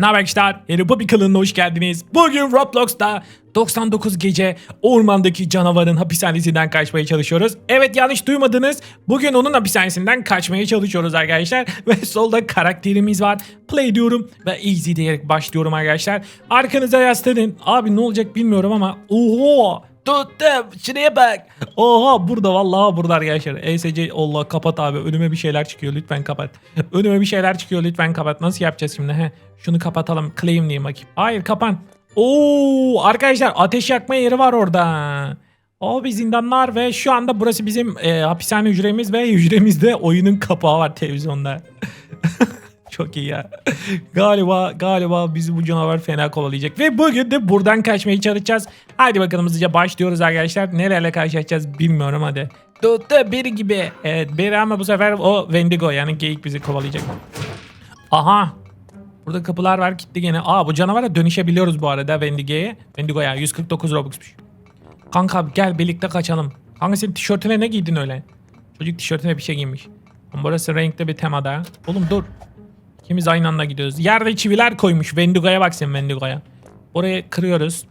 Ne haber? Harry kanalına hoş geldiniz. Bugün Roblox'ta 99 gece ormandaki canavarın hapishanesinden kaçmaya çalışıyoruz. Evet yanlış duymadınız. Bugün onun hapishanesinden kaçmaya çalışıyoruz arkadaşlar. Ve solda karakterimiz var. Play diyorum ve easy diyerek başlıyorum arkadaşlar. Arkanıza yaslanın. Abi ne olacak bilmiyorum ama. Oho! Tuttum. Şuraya bak. Oha burada vallahi burada arkadaşlar. ESC Allah kapat abi. Önüme bir şeyler çıkıyor lütfen kapat. Önüme bir şeyler çıkıyor lütfen kapat. Nasıl yapacağız şimdi? He. Şunu kapatalım. Claim diyeyim bakayım. Hayır kapan. Oo arkadaşlar ateş yakma yeri var orada. Abi zindanlar ve şu anda burası bizim e, hapishane hücremiz ve hücremizde oyunun kapağı var televizyonda. Çok iyi ya. galiba galiba bizi bu canavar fena kovalayacak. Ve bugün de buradan kaçmaya çalışacağız. Hadi bakalım hızlıca başlıyoruz arkadaşlar. Nelerle karşılaşacağız bilmiyorum hadi. Tuttu biri gibi. Evet biri ama bu sefer o Wendigo yani geyik bizi kovalayacak. Aha. Burada kapılar var kilitli gene. Aa bu canavara dönüşebiliyoruz bu arada Wendigo'ya. Wendigo'ya 149 Robux'muş. Kanka gel birlikte kaçalım. Kanka senin tişörtüne ne giydin öyle? Çocuk tişörtüne bir şey giymiş. Burası renkli bir temada. Oğlum dur. İkimiz aynı anda gidiyoruz. Yerde çiviler koymuş. Wendigo'ya bak sen Wendigo'ya. Orayı kırıyoruz.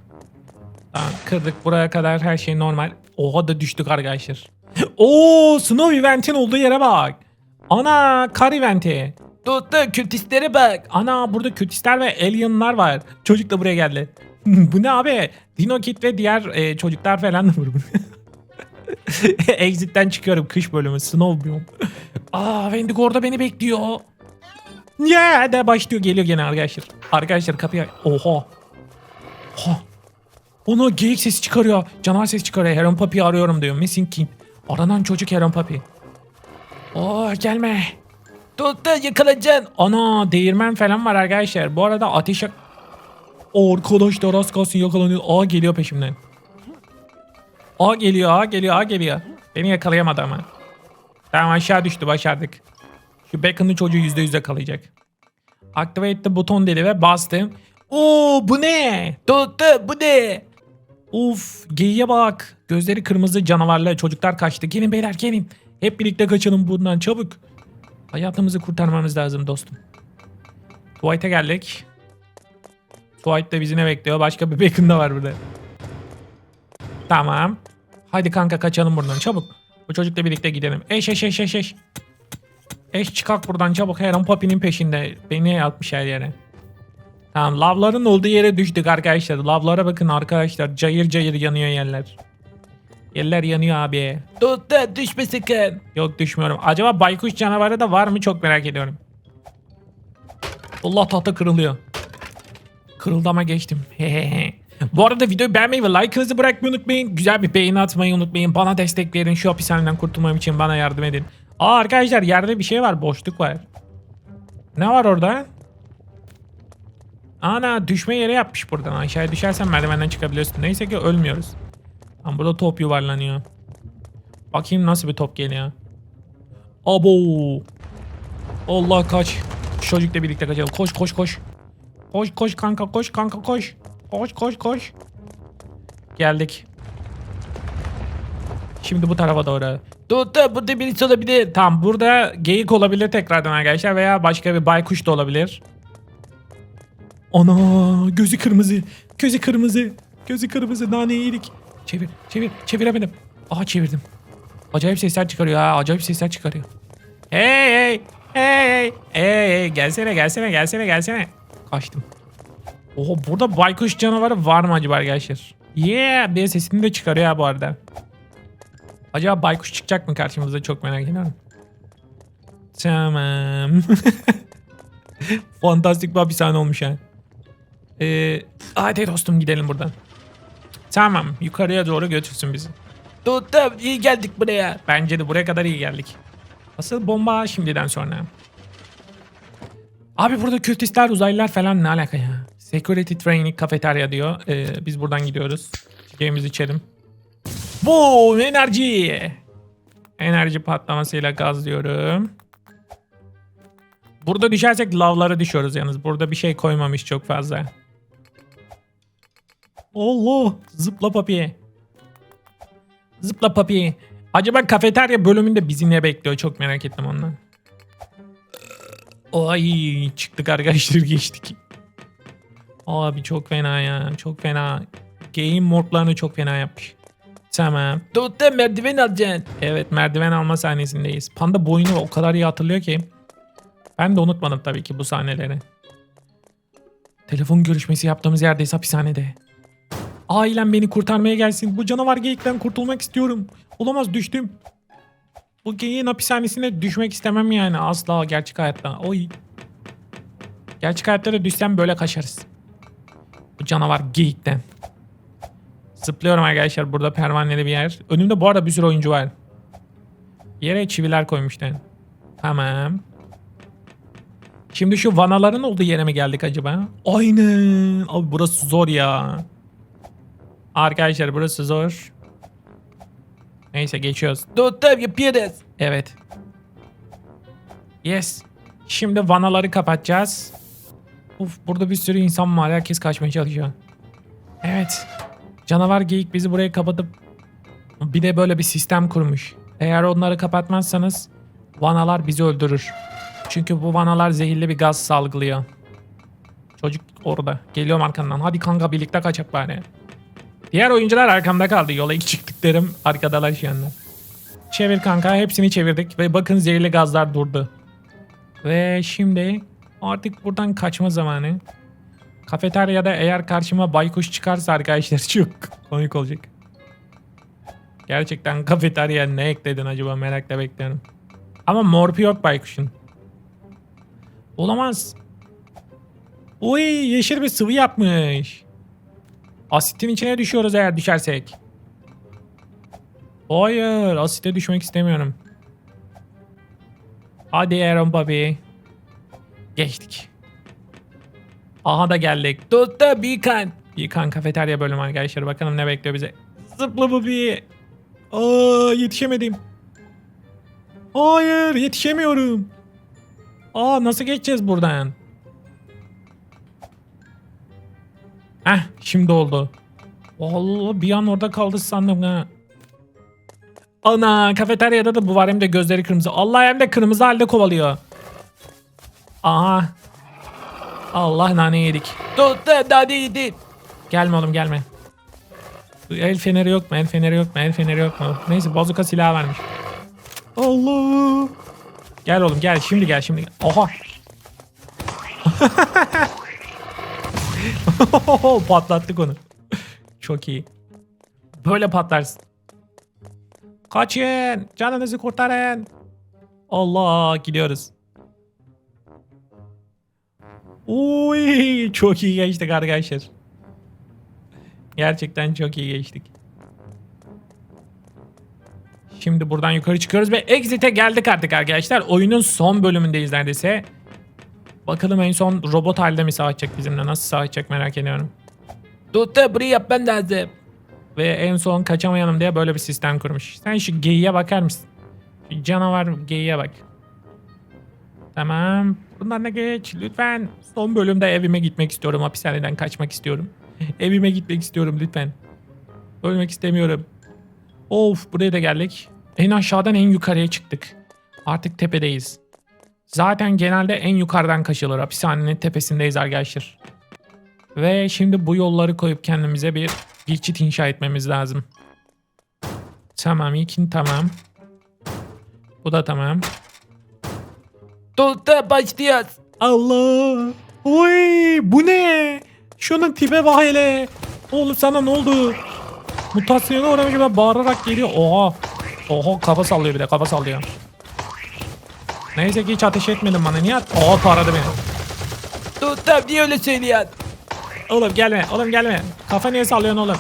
Tamam kırdık. Buraya kadar her şey normal. Oha da düştük arkadaşlar. Oo Snow Event'in olduğu yere bak. Ana kar eventi. Tuttu kültistlere bak. Ana burada kültistler ve alienlar var. Çocuk da buraya geldi. Bu ne abi? Dino Kid ve diğer e, çocuklar falan da var. Exit'ten çıkıyorum kış bölümü. Snow biome. Aa Wendigo orada beni bekliyor. Ya de başlıyor geliyor gene arkadaşlar. Arkadaşlar kapıya oha. Oha. Ona geyik sesi çıkarıyor. Canavar sesi çıkarıyor. Heron Papi'yi arıyorum diyor. Missing King. Aranan çocuk Heron Papi. Oo gelme. Tuttu yakalayacaksın. Ana değirmen falan var arkadaşlar. Bu arada ateş. Arkadaşlar az kalsın yakalanıyor. Aa geliyor peşimden. Aa geliyor, aa geliyor, aa geliyor. Beni yakalayamadı ama. Tamam aşağı düştü başardık. Şu Beckham'ın çocuğu %100 yakalayacak. Activate the buton dedi ve bastım. Oo bu ne? Tuttu bu ne? Uf geyiğe bak. Gözleri kırmızı canavarla çocuklar kaçtı. Gelin beyler gelin. Hep birlikte kaçalım bundan çabuk. Hayatımızı kurtarmamız lazım dostum. Tuvalete geldik. Tuvalet de bizi ne bekliyor? Başka bir Beckham da var burada. Tamam. Hadi kanka kaçalım buradan çabuk. Bu çocukla birlikte gidelim. Eş eş eş eş eş. Eş çıkak buradan çabuk. Heron Papi'nin peşinde. Beni atmış her yere. Tamam lavların olduğu yere düştük arkadaşlar. Lavlara bakın arkadaşlar. Cayır cayır yanıyor yerler. Yerler yanıyor abi. Tuttu düşme sakın. Yok düşmüyorum. Acaba baykuş canavarı da var mı çok merak ediyorum. Allah tahta kırılıyor. Kırıldı ama geçtim. Bu arada videoyu beğenmeyi ve like'ınızı bırakmayı unutmayın. Güzel bir beğeni atmayı unutmayın. Bana destek verin. Şu hapishaneden kurtulmam için bana yardım edin. Aa arkadaşlar yerde bir şey var. Boşluk var. Ne var orada? Ana düşme yeri yapmış buradan. Aşağıya düşersen merdivenden çıkabiliyorsun. Neyse ki ölmüyoruz. Ama burada top yuvarlanıyor. Bakayım nasıl bir top geliyor. Abo. Allah kaç. Çocukla birlikte kaçalım. Koş koş koş. Koş koş kanka koş kanka koş. Koş koş koş. Geldik. Şimdi bu tarafa doğru. Tuttu burada birisi olabilir. Tamam burada geyik olabilir tekrardan arkadaşlar veya başka bir baykuş da olabilir. Ana gözü kırmızı. Gözü kırmızı. Gözü kırmızı nane iyilik. Çevir çevir çeviremedim. Aha çevirdim. Acayip sesler çıkarıyor ha acayip sesler çıkarıyor. Hey hey hey hey hey gelsene gelsene gelsene gelsene. Kaçtım. Oho burada baykuş canavarı var mı acaba arkadaşlar? Yeah diye sesini de çıkarıyor ha bu arada. Acaba baykuş çıkacak mı karşımıza çok merak ediyorum. Tamam. Fantastik bir hapishane olmuş yani. Ee, hadi dostum gidelim buradan. Tamam yukarıya doğru götürsün bizi. Tuttum iyi geldik buraya. Bence de buraya kadar iyi geldik. Asıl bomba şimdiden sonra. Abi burada kültistler uzaylılar falan ne alaka ya? Security Training kafeterya diyor. Ee, biz buradan gidiyoruz. Çiçeğimizi içelim. Boom enerji. Enerji patlamasıyla gazlıyorum. Burada düşersek lavlara düşüyoruz yalnız. Burada bir şey koymamış çok fazla. Allah zıpla papi. Zıpla papi. Acaba kafeterya bölümünde bizi ne bekliyor çok merak ettim ondan. Ay çıktık arkadaşlar geçtik. Abi çok fena ya. Çok fena. Game modlarını çok fena yapmış. Tamam. Tuttu merdiven alacaksın. Evet merdiven alma sahnesindeyiz. Panda boyunu o kadar iyi hatırlıyor ki. Ben de unutmadım tabii ki bu sahneleri. Telefon görüşmesi yaptığımız yerdeyiz hapishanede. Ailem beni kurtarmaya gelsin. Bu canavar geyikten kurtulmak istiyorum. Olamaz düştüm. Bu geyiğin hapishanesine düşmek istemem yani asla gerçek hayatta. Oy. Gerçek hayatta da düşsem böyle kaçarız. Bu canavar geyikten. Zıplıyorum arkadaşlar burada pervaneli bir yer. Önümde bu arada bir sürü oyuncu var. Yere çiviler koymuşlar. Tamam. Şimdi şu vanaların olduğu yere mi geldik acaba? Aynen. Abi burası zor ya. Arkadaşlar burası zor. Neyse geçiyoruz. Tuttum yapıyoruz. Evet. Yes. Şimdi vanaları kapatacağız. Uf burada bir sürü insan var. Herkes kaçmaya çalışıyor. Evet. Canavar geyik bizi buraya kapatıp bir de böyle bir sistem kurmuş. Eğer onları kapatmazsanız vanalar bizi öldürür. Çünkü bu vanalar zehirli bir gaz salgılıyor. Çocuk orada. Geliyorum arkandan. Hadi kanka birlikte kaçak bari. Diğer oyuncular arkamda kaldı. Yola ilk çıktıklarım arkadalar şu anda. Çevir kanka. Hepsini çevirdik. Ve bakın zehirli gazlar durdu. Ve şimdi artık buradan kaçma zamanı. Kafeteryada eğer karşıma baykuş çıkarsa arkadaşlar çok komik olacak. Gerçekten kafeteryaya ne ekledin acaba merakla bekliyorum. Ama morpi yok baykuşun. Olamaz. Uy yeşil bir sıvı yapmış. Asitin içine düşüyoruz eğer düşersek. Hayır asite düşmek istemiyorum. Hadi Aaron Bobby. Geçtik. Aha da geldik. Tuttu Beacon. Beacon kafeterya bölümü arkadaşlar. Bakalım ne bekliyor bize. Zıpla Bobby. Aa yetişemedim. Hayır yetişemiyorum. Aa nasıl geçeceğiz buradan? Heh şimdi oldu. Allah bir an orada kaldı sandım ha. Ana kafeteryada da bu var hem de gözleri kırmızı. Allah hem de kırmızı halde kovalıyor. Aha. Allah nane yedik. Tuttu yedik. Gelme oğlum gelme. El feneri yok mu? El feneri yok mu? El feneri yok mu? Neyse bazuka silahı vermiş. Allah. Gel oğlum gel şimdi gel şimdi. Oha. Patlattık onu. Çok iyi. Böyle patlarsın. Kaçın. Canınızı kurtarın. Allah gidiyoruz. Uy, çok iyi geçtik arkadaşlar. Gerçekten çok iyi geçtik. Şimdi buradan yukarı çıkıyoruz ve Exit'e geldik artık arkadaşlar. Oyunun son bölümündeyiz neredeyse. Bakalım en son robot halde mi savaşacak bizimle? Nasıl savaşacak merak ediyorum. Tuttu burayı yapman lazım. Ve en son kaçamayalım diye böyle bir sistem kurmuş. Sen şu geyiğe bakar mısın? Şu canavar geyiğe bak. Tamam. Bundan da geç lütfen. Son bölümde evime gitmek istiyorum. Hapishaneden kaçmak istiyorum. evime gitmek istiyorum lütfen. Ölmek istemiyorum. Of buraya da geldik. En aşağıdan en yukarıya çıktık. Artık tepedeyiz. Zaten genelde en yukarıdan kaçılır. Hapishanenin tepesindeyiz arkadaşlar. Ve şimdi bu yolları koyup kendimize bir geçit inşa etmemiz lazım. Tamam ilkin tamam. Bu da tamam. Tuttu başlıyoruz. Allah. Oy bu ne? Şunun tipe bak hele. Oğlum sana ne oldu? Mutasyona uğramış gibi bağırarak geliyor. Oha. Oha kafa sallıyor bir de kafa sallıyor. Neyse ki hiç ateş etmedin bana. Niye? Oha taradı beni. Tuttum niye öyle söylüyorsun? Oğlum gelme. Oğlum gelme. Kafa niye sallıyorsun oğlum?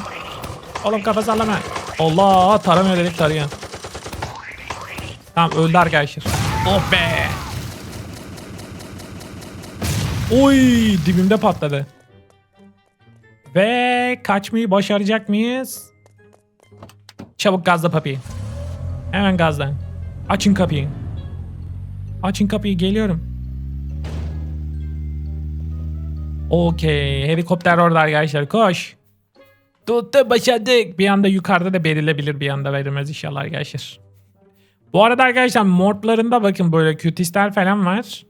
Oğlum kafa sallama. Allah taramıyor dedik tarıyor. Tamam öldü arkadaşlar. Oh be. Oy dibimde patladı. Ve kaçmayı başaracak mıyız? Çabuk gazla papi. Hemen gazla. Açın kapıyı. Açın kapıyı geliyorum. Okey. Helikopter orada arkadaşlar koş. Tuttu başardık. Bir anda yukarıda da verilebilir bir anda verilmez inşallah arkadaşlar. Bu arada arkadaşlar modlarında bakın böyle kütistler falan var.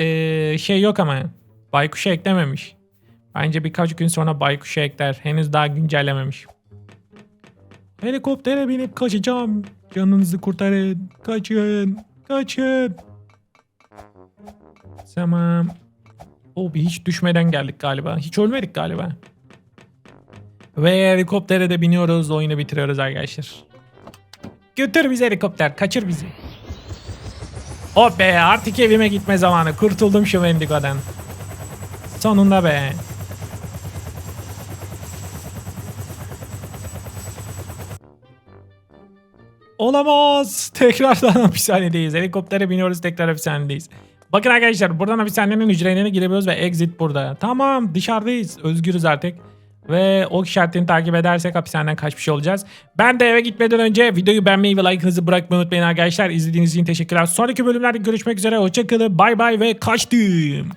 Ee, şey yok ama. Baykuş'a eklememiş. Bence birkaç gün sonra baykuşa ekler. Henüz daha güncellememiş. Helikoptere binip kaçacağım. Canınızı kurtarın. Kaçın. Kaçın. Tamam. O bir hiç düşmeden geldik galiba. Hiç ölmedik galiba. Ve helikoptere de biniyoruz. Oyunu bitiriyoruz arkadaşlar. Götür bizi helikopter. Kaçır bizi. Oh be artık evime gitme zamanı. Kurtuldum şu Wendigo'dan. Sonunda be. Olamaz. Tekrardan hapishanedeyiz. Helikoptere biniyoruz tekrar hapishanedeyiz. Bakın arkadaşlar buradan hapishanenin hücrelerine girebiliyoruz ve exit burada. Tamam dışarıdayız. Özgürüz artık. Ve o işaretini takip edersek hapishaneden kaçmış olacağız. Ben de eve gitmeden önce videoyu beğenmeyi ve like'ınızı bırakmayı unutmayın arkadaşlar. İzlediğiniz için teşekkürler. Sonraki bölümlerde görüşmek üzere. Hoşçakalın. Bay bay ve kaçtım.